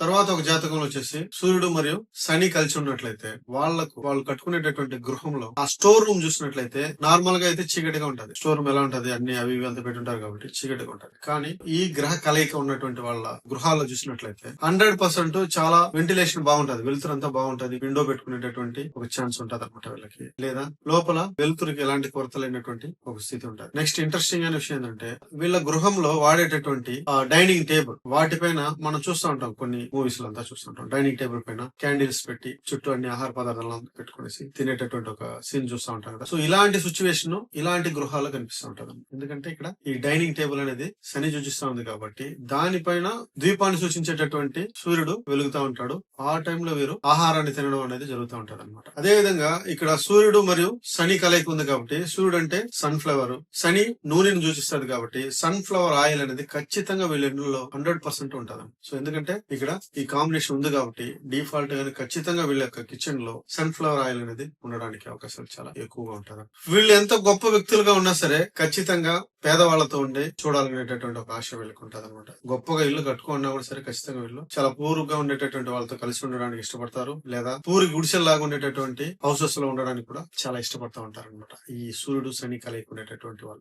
తర్వాత ఒక జాతకంలో వచ్చేసి సూర్యుడు మరియు శని కలిసి ఉన్నట్లయితే వాళ్ళకు వాళ్ళు కట్టుకునేటటువంటి గృహంలో ఆ స్టోర్ రూమ్ చూసినట్లయితే నార్మల్గా అయితే చీకటిగా ఉంటది. స్టోర్ రూమ్ ఎలా ఉంటది? అన్ని అవి ఇవి అంత పెట్టుంటారు కాబట్టి చీకటిగా ఉంటది. కానీ ఈ గ్రహ కలయిక ఉన్నటువంటి వాళ్ళ గృహాల్లో చూసినట్లయితే హండ్రెడ్ పర్సెంట్ చాలా వెంటిలేషన్ బాగుంటది. వెలుతురు అంతా బాగుంటది. విండో పెట్టుకునేటటువంటి ఒక ఛాన్స్ ఉంటది అనమాట వీళ్ళకి. లేదా లోపల వెలుతురుకి ఎలాంటి కొరత లేనటువంటి ఒక స్థితి ఉంటది. నెక్స్ట్ ఇంట్రెస్టింగ్ అయిన విషయం ఏంటంటే వీళ్ళ గృహంలో వాడేటటువంటి డైనింగ్ టేబుల్ వాటిపైన మనం చూస్తూ ఉంటాం కొన్ని మూవీస్లో అంతా చూస్తుంటాం డైనింగ్ టేబుల్ పైన క్యాండిల్స్ పెట్టి చుట్టూ అన్ని ఆహార పదార్థాలను పెట్టుకునేసి తినేటటువంటి ఒక సీన్ చూస్తూ ఉంటాం కదా. సో ఇలాంటి సిచ్యువేషన్ ఇలాంటి గృహాల్లో కనిపిస్తూ ఉంటది. ఎందుకంటే ఇక్కడ ఈ డైనింగ్ టేబుల్ అనేది శని సూచిస్తూ ఉంది కాబట్టి దానిపైన ద్వీపాన్ని సూచించేటటువంటి సూర్యుడు వెలుగుతా ఉంటాడు. ఆ టైంలో వీరు ఆహారాన్ని తినడం అనేది జరుగుతూ ఉంటది అనమాట అదే విధంగా ఇక్కడ సూర్యుడు మరియు శని కలయిక ఉంది కాబట్టి సూర్యుడు అంటే సన్ ఫ్లవర్ శని నూనెను సూచిస్తాడు కాబట్టి సన్ ఫ్లవర్ ఆయిల్ అనేది ఖచ్చితంగా వీళ్ళ ఇంట్లో హండ్రెడ్ పర్సెంట్ ఉంటుంది సో ఎందుకంటే ఇక్కడ ఈ కాంబినేషన్ ఉంది కాబట్టి డిఫాల్ట్ గానే ఖచ్చితంగా వీళ్ళ యొక్క కిచెన్లో సన్ ఫ్లవర్ ఆయిల్ అనేది ఉండడానికి అవకాశాలు చాలా ఎక్కువగా ఉంటది వీళ్ళు ఎంత గొప్ప వ్యక్తులుగా ఉన్నా సరే ఖచ్చితంగా పేదవాళ్ళతో ఉండి చూడాలనేటటువంటి ఒక ఆశ వీళ్ళకి ఉంటది అనమాట గొప్పగా ఇల్లు కట్టుకున్నా కూడా సరే ఖచ్చితంగా వీళ్ళు చాలా పూర్గా ఉండేటటువంటి వాళ్ళతో కలిసి ఉండడానికి ఇష్టపడతారు లేదా పూరి గుడిసెల్లాగా ఉండేటటువంటి హౌసెస్లో ఉండడానికి కూడా చాలా ఇష్టపడతా ఉంటారు అనమాట ఈ సూర్యుడు శని కలయిక ఉండేటటువంటి వాళ్ళు.